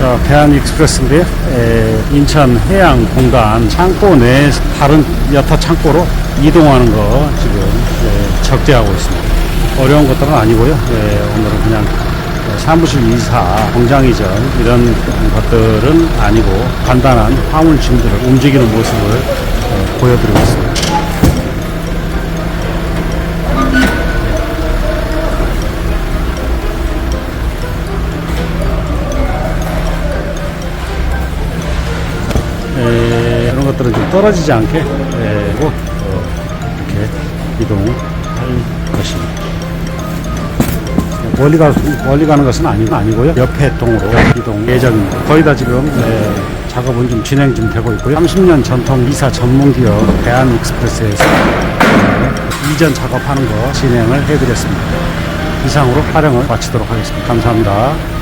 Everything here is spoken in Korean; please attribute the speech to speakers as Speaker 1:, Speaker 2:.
Speaker 1: 자, 대한 익스프레스인데 에, 인천 해양공단 창고 내 다른 여타 창고로 이동하는 거 지금 예, 적재하고 있습니다. 어려운 것들은 아니고요. 예, 오늘은 그냥 사무실 이사, 공장 이전 이런 것들은 아니고 간단한 화물 짐들을 움직이는 모습을 어, 보여드리고 있습니다. 에, 이런 것들은 좀 떨어지지 않게 에, 고, 어, 이렇게 이동할 것입니다. 멀리 가 멀리 가는 것은 아니, 아니고요. 옆에 동으로 이동 예정입니다. 거의 다 지금 에, 작업은 좀 진행 좀 되고 있고요. 30년 전통 이사 전문 기업 대한 익스프레스에서 에, 이전 작업하는 거 진행을 해드렸습니다. 이상으로 촬영을 마치도록 하겠습니다. 감사합니다.